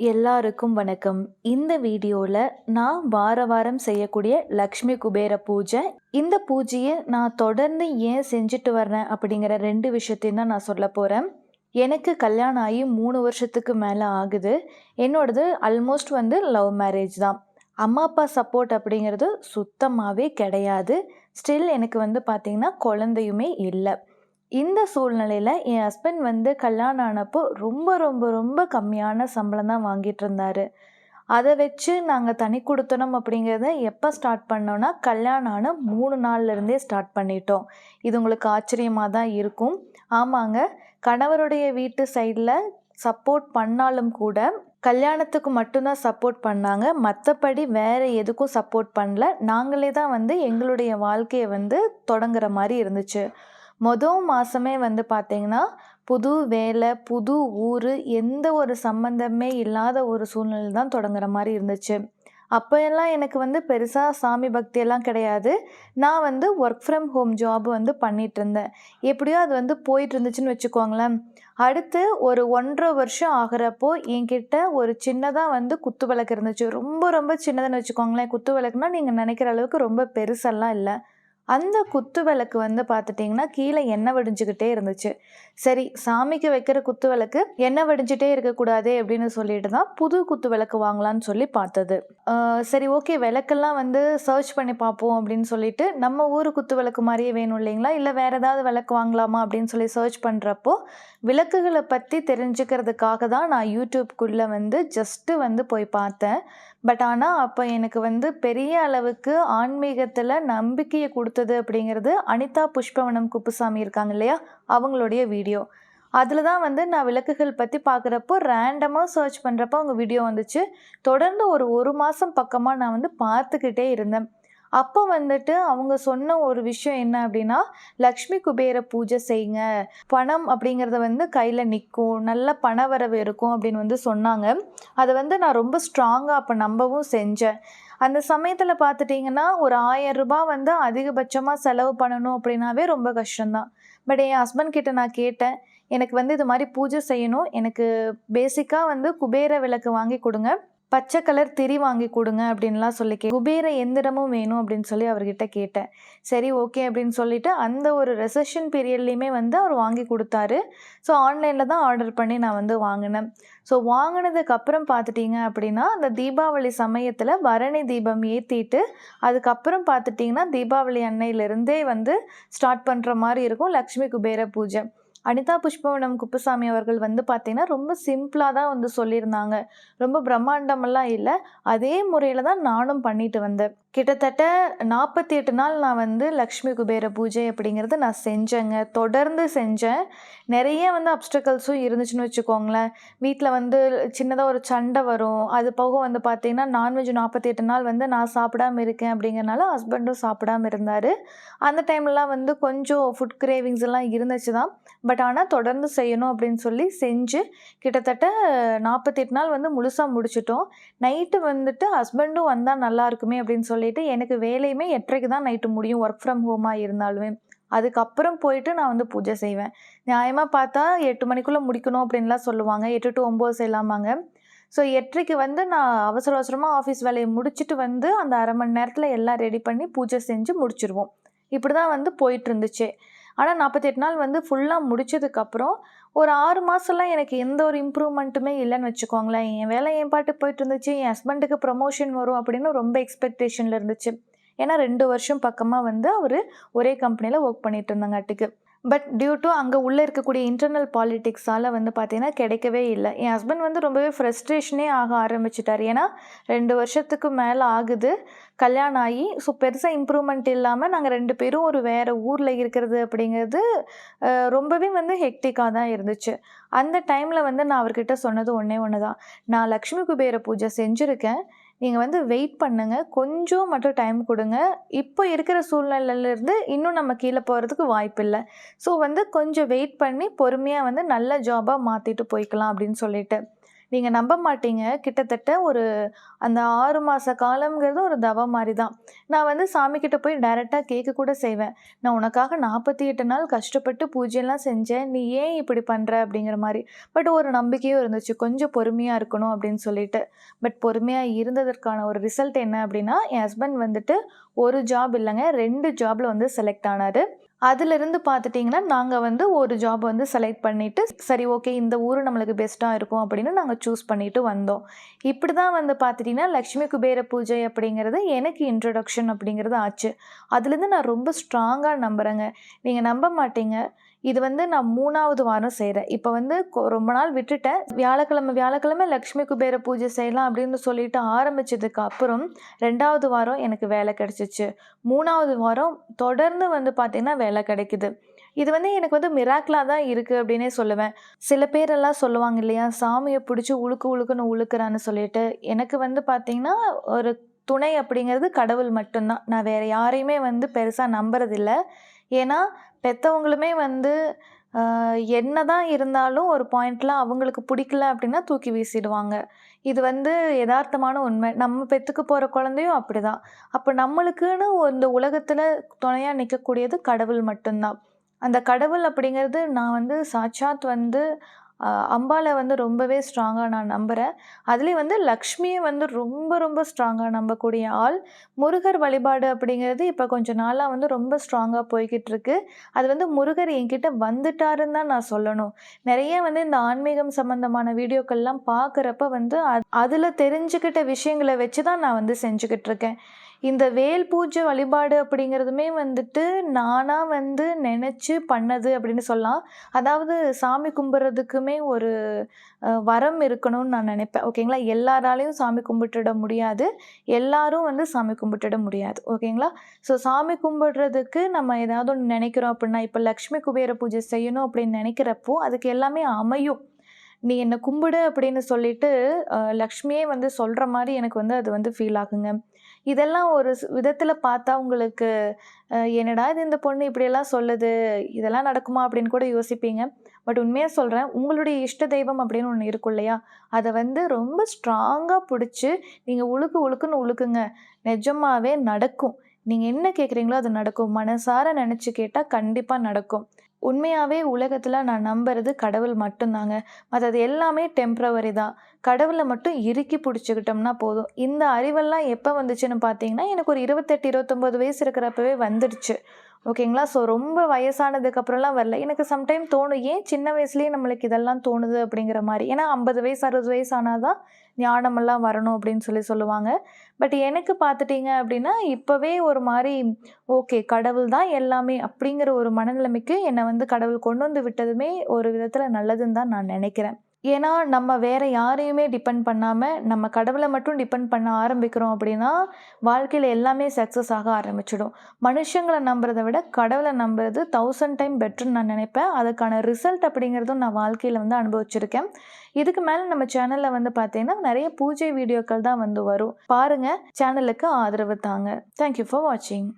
எல்லாருக்கும் வணக்கம். இந்த வீடியோவில் நான் வார வாரம் செய்யக்கூடிய லக்ஷ்மி குபேர பூஜை. இந்த பூஜையை நான் தொடர்ந்து ஏன் செஞ்சுட்டு வரேன் அப்படிங்கிற ரெண்டு விஷயத்தையும் தான் நான் சொல்ல போகிறேன் எனக்கு கல்யாணம் ஆகி மூணு வருஷத்துக்கு மேலே ஆகுது. என்னோடது ஆல்மோஸ்ட் வந்து லவ் மேரேஜ் தான். அம்மா அப்பா சப்போர்ட் அப்படிங்கிறது சுத்தமாகவே கிடையாது. ஸ்டில் எனக்கு வந்து பார்த்திங்கன்னா குழந்தையுமே இல்லை. இந்த சூழ்நிலையில் என் ஹஸ்பண்ட் வந்து கல்யாணம் ஆனப்போ ரொம்ப ரொம்ப ரொம்ப கம்மியான சம்பளம் தான் வாங்கிட்டு இருந்தார். அதை வச்சு நாங்கள் தனி கொடுத்தனம் அப்படிங்கிறத எப்போ ஸ்டார்ட் பண்ணோன்னா கல்யாணம் ஆன மூணு நாள்லேருந்தே ஸ்டார்ட் பண்ணிட்டோம். இது உங்களுக்கு ஆச்சரியமாக தான் இருக்கும். ஆமாங்க கணவருடைய வீட்டு சைடில் சப்போர்ட் பண்ணாலும் கூட கல்யாணத்துக்கு மட்டும்தான் சப்போர்ட் பண்ணாங்க. மற்றபடி வேறு எதுக்கும் சப்போர்ட் பண்ணல. நாங்களே தான் வந்து எங்களுடைய வாழ்க்கையை வந்து தொடங்குற மாதிரி இருந்துச்சு. மொதல் மாதமே வந்து பார்த்திங்கன்னா புது வேலை புது ஊர் எந்த ஒரு சம்மந்தமே இல்லாத ஒரு சூழ்நிலை தான் தொடங்குற மாதிரி இருந்துச்சு. அப்போ எல்லாம் எனக்கு வந்து பெருசாக சாமி பக்தியெல்லாம் கிடையாது. நான் வந்து ஒர்க் ஃப்ரம் ஹோம் ஜாப் வந்து பண்ணிகிட்டு இருந்தேன். எப்படியோ அது வந்து போயிட்டு இருந்துச்சுன்னு வச்சுக்கோங்களேன். அடுத்து ஒரு ஒன்றரை வருஷம் ஆகிறப்போ என்கிட்ட ஒரு சின்னதாக வந்து குத்து விளக்கு இருந்துச்சு. ரொம்ப ரொம்ப சின்னதுன்னு வச்சுக்கோங்களேன். குத்து விளக்குனா நீங்கள் நினைக்கிற அளவுக்கு ரொம்ப பெருசெல்லாம் இல்லை. அந்த குத்து விளக்கு வந்து பார்த்துட்டிங்கன்னா கீழே எண்ணெய் வடிஞ்சுக்கிட்டே இருந்துச்சு. சரி சாமிக்கு வைக்கிற குத்து விளக்கு எண்ணெய் வடிஞ்சிட்டே இருக்கக்கூடாது அப்படின்னு சொல்லிட்டு தான் புது குத்து விளக்கு வாங்கலான்னு சொல்லி பார்த்தது. சரி ஓகே விளக்கெல்லாம் வந்து சர்ச் பண்ணி பார்ப்போம் அப்படின்னு சொல்லிட்டு நம்ம ஊர் குத்து விளக்கு மாதிரியே வேணும் இல்லைங்களா? இல்லை வேறு ஏதாவது விளக்கு வாங்கலாமா அப்படின்னு சொல்லி சர்ச் பண்ணுறப்போ விளக்குகளை பற்றி தெரிஞ்சுக்கிறதுக்காக தான் நான் யூடியூப்குள்ளே வந்து ஜஸ்ட்டு வந்து போய் பார்த்தேன். பட் ஆனால் அப்போ எனக்கு வந்து பெரிய அளவுக்கு ஆன்மீகத்தில் நம்பிக்கையை கொடுத்தது அப்படிங்கிறது அனிதா புஷ்பவனம் குப்புசாமி இருக்காங்க இல்லையா? அவங்களுடைய வீடியோ. அதில் தான் வந்து நான் விளக்குகள் பற்றி பார்க்குறப்போ ரேண்டமாக சர்ச் பண்ணுறப்போ அவங்க வீடியோ வந்துச்சு. தொடர்ந்து ஒரு ஒரு மாதம் பக்கமாக நான் வந்து பார்த்துக்கிட்டே இருந்தேன். அப்போ வந்துட்டு அவங்க சொன்ன ஒரு விஷயம் என்ன அப்படின்னா லக்ஷ்மி குபேர பூஜை செய்யுங்க. பணம் அப்படிங்கிறத வந்து கையில் நிற்கும் நல்ல பணவரவு இருக்கும் அப்படின்னு வந்து சொன்னாங்க. அதை வந்து நான் ரொம்ப ஸ்ட்ராங்காக அப்போ நம்பவும் செஞ்சேன். அந்த சமயத்தில் பார்த்துட்டிங்கன்னா ஒரு ஆயிரம் ரூபாய் வந்து அதிகபட்சமாக செலவு பண்ணணும் அப்படின்னாவே ரொம்ப கஷ்டம்தான். பட் என் ஹஸ்பண்ட் கிட்ட நான் கேட்டேன். எனக்கு வந்து இது மாதிரி பூஜை செய்யணும். எனக்கு பேசிக்காக வந்து குபேர விளக்கு வாங்கி கொடுங்க. பச்சை கலர் திரி வாங்கி கொடுங்க அப்படின்லாம் சொல்லி கே குபேர எந்திரமும் வேணும் அப்படின்னு சொல்லி அவர்கிட்ட கேட்டேன். சரி ஓகே அப்படின்னு சொல்லிட்டு அந்த ஒரு ரெசஷன் பீரியட்லேயுமே வந்து அவர் வாங்கி கொடுத்தாரு. ஸோ ஆன்லைனில் தான் ஆர்டர் பண்ணி நான் வந்து வாங்கினேன். ஸோ வாங்கினதுக்கு அப்புறம் பார்த்துட்டிங்க அப்படின்னா அந்த தீபாவளி சமயத்தில் பரணி தீபம் ஏற்றிட்டு அதுக்கப்புறம் பார்த்துட்டிங்கன்னா தீபாவளி அன்னையிலேருந்தே வந்து ஸ்டார்ட் பண்ணுற மாதிரி இருக்கும் லக்ஷ்மி குபேர பூஜை. அனிதா புஷ்பவனம் குப்புசாமி அவர்கள் வந்து பார்த்தீங்கன்னா ரொம்ப சிம்பிளாக தான் வந்து சொல்லியிருந்தாங்க. ரொம்ப பிரம்மாண்டமெல்லாம் இல்லை. அதே முறையில் தான் நானும் பண்ணிட்டு வந்தேன். கிட்டத்தட்ட நாற்பத்தி எட்டு நாள் நான் வந்து லக்ஷ்மி குபேர பூஜை அப்படிங்கிறது நான் செஞ்சேங்க. தொடர்ந்து செஞ்சேன். நிறைய வந்து அப்டக்கல்ஸும் இருந்துச்சுன்னு வச்சுக்கோங்களேன். வீட்டில் வந்து சின்னதாக ஒரு சண்டை வரும். அது போக வந்து பார்த்தீங்கன்னா நான்வெஜ் நாற்பத்தி எட்டு நாள் வந்து நான் சாப்பிடாம இருக்கேன் அப்படிங்கிறனால ஹஸ்பண்டும் சாப்பிடாம இருந்தார். அந்த டைம்லலாம் வந்து கொஞ்சம் ஃபுட் கிரேவிங்ஸ் எல்லாம் இருந்துச்சு தான் பட் ஆனால் தொடர்ந்து செய்யணும் அப்படின்னு சொல்லி செஞ்சு கிட்டத்தட்ட நாற்பத்தெட்டு நாள் வந்து முழுசாக முடிச்சிட்டோம். நைட்டு வந்துட்டு ஹஸ்பண்டும் வந்தால் நல்லா இருக்குமே அப்படின்னு சொல்லிட்டு எனக்கு வேலையுமே எட்டரைக்கு தான் நைட்டு முடியும். ஒர்க் ஃப்ரம் ஹோமாக இருந்தாலுமே. அதுக்கப்புறம் போயிட்டு நான் வந்து பூஜை செய்வேன். நியாயமாக பார்த்தா எட்டு மணிக்குள்ளே முடிக்கணும் அப்படின்லாம் சொல்லுவாங்க. எட்டு டு ஒம்பது செய்யலாமாங்க. ஸோ எட்டரைக்கு வந்து நான் அவசர அவசரமாக ஆஃபீஸ் வேலையை முடிச்சுட்டு வந்து அந்த அரை மணி நேரத்தில் எல்லாம் ரெடி பண்ணி பூஜை செஞ்சு முடிச்சிருவோம். இப்படி தான் வந்து போயிட்டு இருந்துச்சு. ஆனால் நாற்பத்தெட்டு நாள் வந்து ஃபுல்லாக முடிச்சதுக்கப்புறம் ஒரு ஆறு மாதம்லாம் எனக்கு எந்த ஒரு இம்ப்ரூவ்மெண்ட்டுமே இல்லைன்னு வச்சுக்கோங்களேன். என் வேலை என் பாட்டு போயிட்டு இருந்துச்சு என் ஹஸ்பண்டுக்கு ப்ரொமோஷன் வரும் அப்படின்னு ரொம்ப எக்ஸ்பெக்டேஷனில் இருந்துச்சு. ஏன்னா ரெண்டு வருஷம் பக்கமாக வந்து அவர் ஒரே கம்பெனியில் ஒர்க் பண்ணிட்டு இருந்தாங்காட்டுக்கு பட் டியூ டு அங்கே உள்ளே இருக்கக்கூடிய இன்டர்னல் பாலிட்டிக்ஸால் வந்து பார்த்திங்கன்னா கிடைக்கவே இல்லை. என் ஹஸ்பண்ட் வந்து ரொம்பவே ஃப்ரஸ்ட்ரேஷனே ஆக ஆரம்பிச்சிட்டார். ஏன்னா ரெண்டு வருஷத்துக்கு மேலே ஆகுது. கல்யாணம் ஆகி ஸோ பெருசாக இம்ப்ரூவ்மெண்ட் இல்லாமல் நாங்கள் ரெண்டு பேரும் ஒரு வேறு ஊரில் இருக்கிறது அப்படிங்கிறது ரொம்பவே வந்து ஹெக்டிக்காக தான் இருந்துச்சு. அந்த டைமில் வந்து நான் அவர்கிட்ட சொன்னது ஒன்றே ஒன்று தான் நான் லக்ஷ்மி குபேர பூஜை செஞ்சுருக்கேன். நீங்கள் வந்து வெயிட் பண்ணுங்க. கொஞ்சம் மட்டும் டைம் கொடுங்க. இப்போ இருக்கிற சூழ்நிலையிலேருந்து இன்னும் நம்ம கீழே போகிறதுக்கு வாய்ப்பில்லை ஸோ வந்து கொஞ்சம் வெயிட் பண்ணி பொறுமையாக வந்து நல்ல ஜாபாக மாற்றிட்டு போய்க்கலாம் அப்படின்னு சொல்லிட்டு. நீங்கள் நம்ப மாட்டீங்க. கிட்டத்தட்ட ஒரு அந்த ஆறு மாத காலம்ங்கிறது ஒரு தவம் மாதிரி தான் நான் வந்து சாமிக்கிட்ட போய் டைரெக்டாக கேட்க கூட செய்வேன். நான் உனக்காக நாற்பத்தி எட்டு நாள் கஷ்டப்பட்டு பூஜையெல்லாம் செஞ்சேன். நீ ஏன் இப்படி பண்ணுற அப்படிங்கிற மாதிரி பட் ஒரு நம்பிக்கையும் இருந்துச்சு. கொஞ்சம் பொறுமையாக இருக்கணும் அப்படின்னு சொல்லிட்டு. பட் பொறுமையாக இருந்ததற்கான ஒரு ரிசல்ட் என்ன அப்படின்னா என் ஹஸ்பண்ட் வந்துட்டு ஒரு ஜாப் இல்லைங்க ரெண்டு ஜாபில் வந்து செலக்ட் ஆனார் அதிலிருந்து பார்த்துட்டிங்கன்னா நாங்கள் வந்து ஒரு ஜாப் வந்து செலக்ட் பண்ணிவிட்டு சரி ஓகே இந்த ஊர் நம்மளுக்கு பெஸ்ட்டாக இருக்கும் அப்படின்னு நாங்கள் சூஸ் பண்ணிவிட்டு வந்தோம். இப்படி தான் வந்து பார்த்துட்டிங்கன்னா லக்ஷ்மி குபேர பூஜை அப்படிங்கிறது எனக்கு இன்ட்ரடக்ஷன் அப்படிங்கிறது ஆச்சு. அதுலேருந்து நான் ரொம்ப ஸ்ட்ராங்காக நம்புகிறேங்க நீங்கள் நம்ப மாட்டீங்க. இது வந்து நான் மூணாவது வாரம் செய்கிறேன் இப்போ வந்து கொ- ரொம்ப நாள் விட்டுட்டேன். வியாழக்கிழமை வியாழக்கிழமை லக்ஷ்மி குபேர பூஜை செய்யலாம் அப்படின்னு சொல்லிட்டு ஆரம்பிச்சதுக்கு அப்புறம் ரெண்டாவது வாரம் எனக்கு வேலை கிடச்சிச்சு. மூணாவது வாரம் தொடர்ந்து வந்து பார்த்திங்கன்னா வேலை கிடைக்குது. இது வந்து எனக்கு வந்து மிராக்கிளாக தான் இருக்குது அப்படின்னே சொல்லுவேன். சில பேரெல்லாம் சொல்லுவாங்க இல்லையா சாமியை பிடிச்சி உழுக்கு உழுக்குன்னு உழுக்குறான்னு சொல்லிட்டு. எனக்கு வந்து பார்த்திங்கன்னா ஒரு துணை அப்படிங்கிறது கடவுள் மட்டும்தான். நான் வேறு யாரையுமே வந்து பெருசாக நம்புறதில்ல. ஏன்னா பெற்றவங்களுமே வந்து என்ன தான் இருந்தாலும் ஒரு பாயிண்டில் அவங்களுக்கு பிடிக்கல அப்படின்னா தூக்கி வீசிடுவாங்க. இது வந்து யதார்த்தமான உண்மை. நம்ம பெற்றுக்க போகிற குழந்தையும் அப்படி தான் அப்போ நம்மளுக்குன்னு இந்த உலகத்தில் துணையாக நிற்கக்கூடியது கடவுள் மட்டும்தான். அந்த கடவுள் அப்படிங்கிறது நான் வந்து சாட்சாத் வந்து ஆஹ், வந்து ரொம்பவே ஸ்ட்ராங்காக நான் நம்புகிறேன் அதுலேயும் வந்து லக்ஷ்மியை வந்து ரொம்ப ரொம்ப ஸ்ட்ராங்காக நம்பக்கூடிய ஆள். முருகர் வழிபாடு அப்படிங்கிறது இப்போ கொஞ்ச நாளாக வந்து ரொம்ப ஸ்ட்ராங்காக போய்கிட்டு இருக்கு. அது வந்து முருகர் என்கிட்ட வந்துட்டாருன்னு தான் நான் சொல்லணும். நிறைய வந்து இந்த ஆன்மீகம் சம்மந்தமான வீடியோக்கள்லாம் பார்க்குறப்ப வந்து அதில் தெரிஞ்சுக்கிட்ட விஷயங்களை வச்சு தான் நான் வந்து செஞ்சுக்கிட்டு இருக்கேன். இந்த வேல் பூஜை வழிபாடு அப்படிங்கிறதுமே வந்துட்டு நானாக வந்து நினச்சி பண்ணது அப்படின்னு சொல்லலாம். அதாவது சாமி கும்பிட்றதுக்குமே ஒரு வரம் இருக்கணும்னு நான் நினைப்பேன். ஓகேங்களா எல்லாராலையும் சாமி கும்பிட்டுட முடியாது. எல்லாரும் வந்து சாமி கும்பிட்டுட முடியாது. ஓகேங்களா ஸோ சாமி கும்பிடுறதுக்கு நம்ம ஏதாவது ஒன்று நினைக்கிறோம் அப்படின்னா இப்போ லக்ஷ்மி குபேர பூஜை செய்யணும் அப்படின்னு நினைக்கிறப்போ அதுக்கு எல்லாமே அமையும். நீ என்னை கும்பிடு அப்படின்னு சொல்லிட்டு லக்ஷ்மியே வந்து சொல்கிற மாதிரி எனக்கு வந்து அது வந்து ஃபீல் ஆகுங்க. இதெல்லாம் ஒரு விதத்தில் பார்த்தா உங்களுக்கு என்னடா இது இந்த பொண்ணு இப்படியெல்லாம் சொல்லுது இதெல்லாம் நடக்குமா அப்படின்னு கூட யோசிப்பீங்க. பட் உண்மையாக சொல்கிறேன் உங்களுடைய இஷ்ட தெய்வம் அப்படின்னு ஒன்று இருக்கும் இல்லையா? அதை வந்து ரொம்ப ஸ்ட்ராங்காக பிடிச்சி நீங்கள் உழுக்கு உழுக்குன்னு உழுக்குங்க. நிஜமாகவே நடக்கும். நீங்கள் என்ன கேட்குறீங்களோ அது நடக்கும். மனசார நினச்சி கேட்டால் கண்டிப்பாக நடக்கும். உண்மையாகவே உலகத்தில் நான் நம்புறது கடவுள் மட்டும்தாங்க. மற்றது எல்லாமே டெம்ப்ரவரி தான். கடவுளை மட்டும் இறுக்கி பிடிச்சிக்கிட்டோம்னா போதும். இந்த அறிவெல்லாம் எப்போ வந்துச்சுன்னு பார்த்தீங்கன்னா எனக்கு ஒரு இருபத்தெட்டு இருபத்தொம்போது வயசு இருக்கிறப்பவே வந்துடுச்சு. ஓகேங்களா? ஸோ ரொம்ப வயசானதுக்கப்புறம்லாம் வரல. எனக்கு சம்டைம் தோணும் ஏன் சின்ன வயசுலேயே நம்மளுக்கு இதெல்லாம் தோணுது? அப்படிங்கிற மாதிரி. ஏன்னா ஐம்பது வயசு அறுபது வயசு ஆனால் தான் ஞானமெல்லாம் வரணும் அப்படின்னு சொல்லி சொல்லுவாங்க. பட் எனக்கு பார்த்துட்டிங்க அப்படின்னா இப்போவே ஒரு மாதிரி ஓகே கடவுள் தான் எல்லாமே அப்படிங்கிற ஒரு மனநிலைமைக்கு என்னை வந்து கடவுள் கொண்டு வந்து விட்டதுமே ஒரு விதத்தில் நல்லதுன்னு தான் நான் நினைக்கிறேன். ஏன்னா நம்ம வேற யாரையுமே டிபெண்ட் பண்ணாமல் நம்ம கடவுளை மட்டும் டிபெண்ட் பண்ண ஆரம்பிக்கிறோம் அப்படின்னா வாழ்க்கையில் எல்லாமே சக்ஸஸ் ஆக ஆரம்பிச்சிடும். மனுஷங்களை நம்புறதை விட கடவுளை நம்புறது தௌசண்ட் டைம் பெட்டர்னு நான் நினைப்பேன். அதுக்கான ரிசல்ட் அப்படிங்கிறதும் நான் வாழ்க்கையில் வந்து அனுபவிச்சிருக்கேன். இதுக்கு மேலே நம்ம சேனலில் வந்து பார்த்தீங்கன்னா நிறைய பூஜை வீடியோக்கள் தான் வந்து வரும். பாருங்கள் சேனலுக்கு ஆதரவு தாங்க. தேங்க்யூ ஃபார் வாட்சிங்